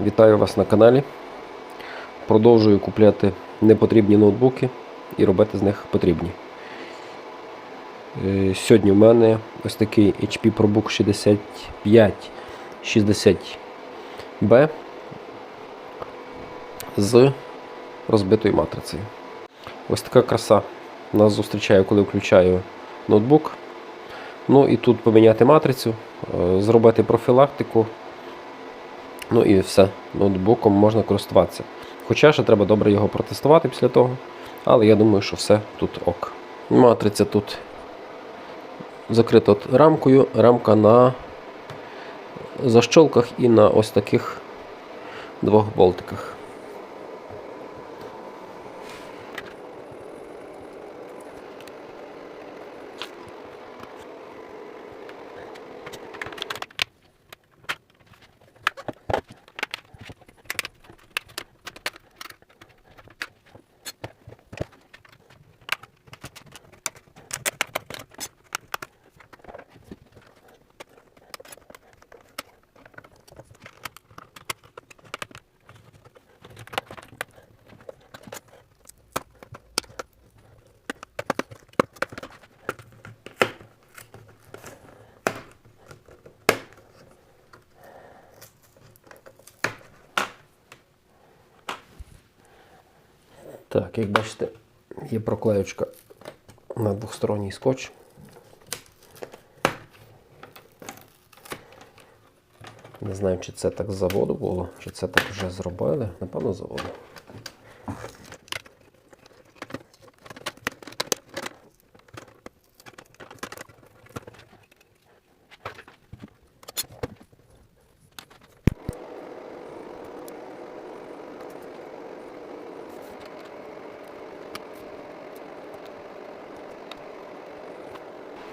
Вітаю вас на каналі. Продовжую купляти непотрібні ноутбуки і робити з них потрібні. Е, Сьогодні в мене ось такий HP ProBook 6560B з розбитою матрицею. Ось така краса нас зустрічає, коли включаю ноутбук. Ну і тут поміняти матрицю, е, зробити профілактику. Ну і все, ноутбуком можна користуватися. Хоча ще треба добре його протестувати після того. Але я думаю, що все тут ок. Матриця тут закрита рамкою, рамка на защолках і на ось таких двох болтиках. Так, як бачите, є проклеючка на двосторонній скотч. Не знаю, чи це так з заводу було, чи це так вже зробили. Напевно, заводу.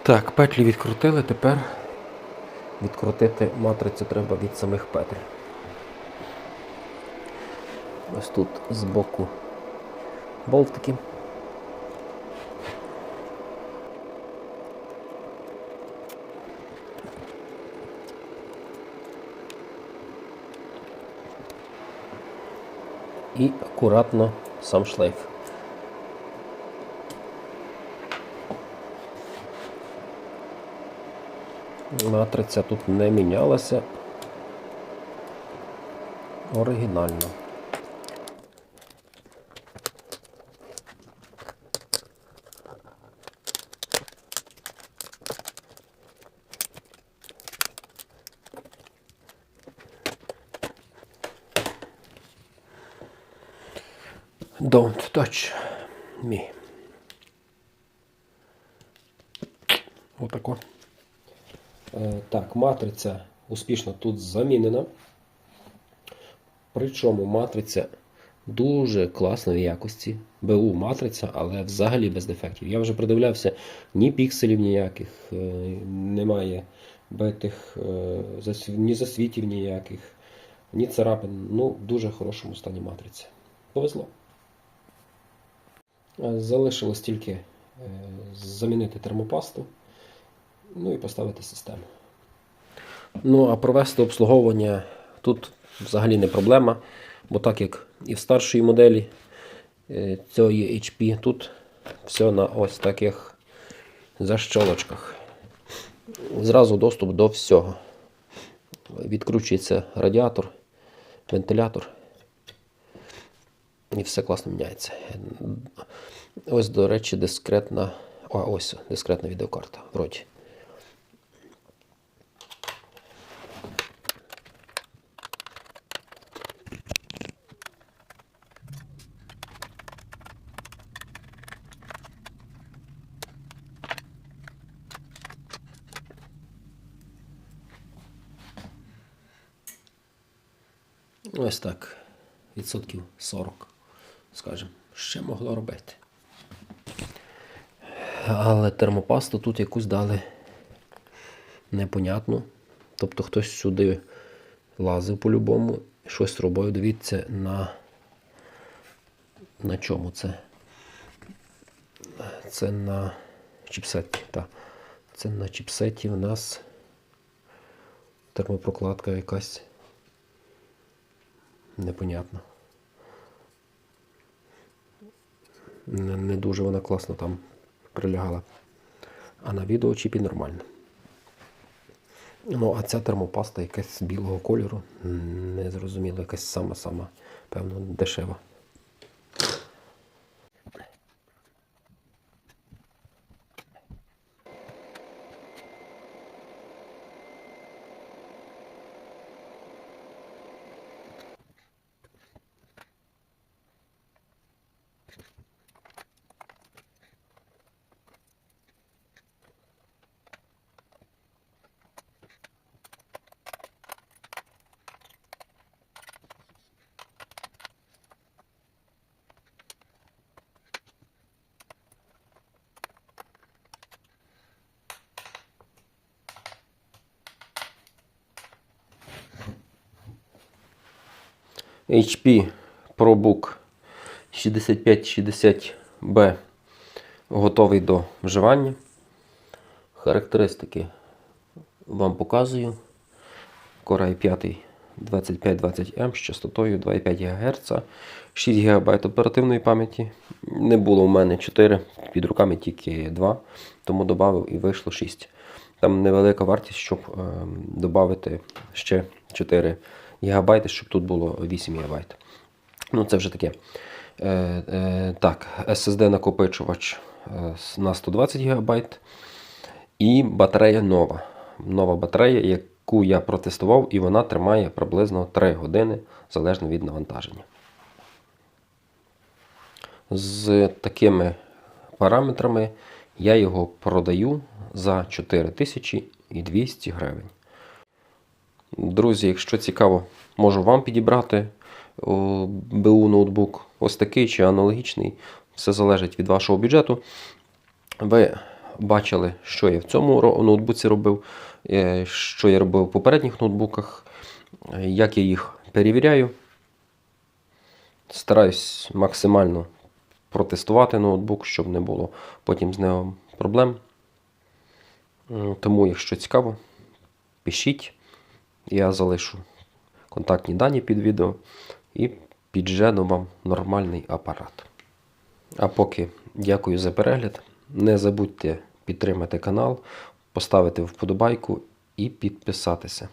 Так, петлі відкрутили, тепер відкрутити матрицю треба від самих петель. Ось тут збоку болтики. І акуратно сам шлейф. Матриця тут не мінялася. Оригінально. Don't touch me. Отако. Е, Так, матриця успішно тут замінена. Причому матриця дуже класної якості. БУ матриця, але взагалі без дефектів. Я вже придивлявся, ні пікселів ніяких, е, немає битих, е, ні засвітів ніяких, ні царапин. Ну, в дуже хорошому стані матриця. Повезло. Е, Залишилось тільки е, замінити термопасту. Ну і поставити систему. Ну, а провести обслуговування тут взагалі не проблема, бо так як і в старшій моделі е, цієї HP, тут все на ось таких защолочках. Зразу доступ до всього. Відкручується радіатор, вентилятор. І все класно міняється. Ось, до речі, дискретна. А, ось дискретна відеокарта. Вроді. Ось так. Відсотків 40, скажімо, ще могло робити. Але термопасту тут якусь дали непонятну. Тобто хтось сюди лазив по-любому, щось робив. Дивіться на, на чому це. Це на чіпсеті. Так. Це на чіпсеті у нас термопрокладка якась непонятно. Не, не дуже вона класно там прилягала. А на відеочіпі нормально. Ну, а ця термопаста якась білого кольору. М, Не зрозуміло, якась сама-сама, певно, дешева. HP ProBook 6560B готовий до вживання. Характеристики вам показую. Core i5 2520M з частотою 2,5 ГГц, 6 ГБ оперативної пам'яті. Не було в мене 4, під руками тільки 2, тому додав і вийшло 6. Там невелика вартість, щоб е, додати ще 4 ГБ, щоб тут було 8 ГБ. Ну, це вже таке. Е, е, так, SSD накопичувач е, на 120 ГБ. І батарея нова. Нова батарея, яку я протестував, і вона тримає приблизно 3 години залежно від навантаження. З такими параметрами я його продаю за 4200 гривень. Друзі, якщо цікаво, можу вам підібрати БУ ноутбук ось такий чи аналогічний. Все залежить від вашого бюджету. Ви бачили, що я в цьому ноутбуці робив, е, що я робив в попередніх ноутбуках, е, як я їх перевіряю. Стараюсь максимально протестувати ноутбук, щоб не було потім з ним проблем. Тому, якщо цікаво, пишіть. Я залишу контактні дані під відео і піджену вам нормальний апарат. А поки дякую за перегляд. Не забудьте підтримати канал, поставити вподобайку і підписатися.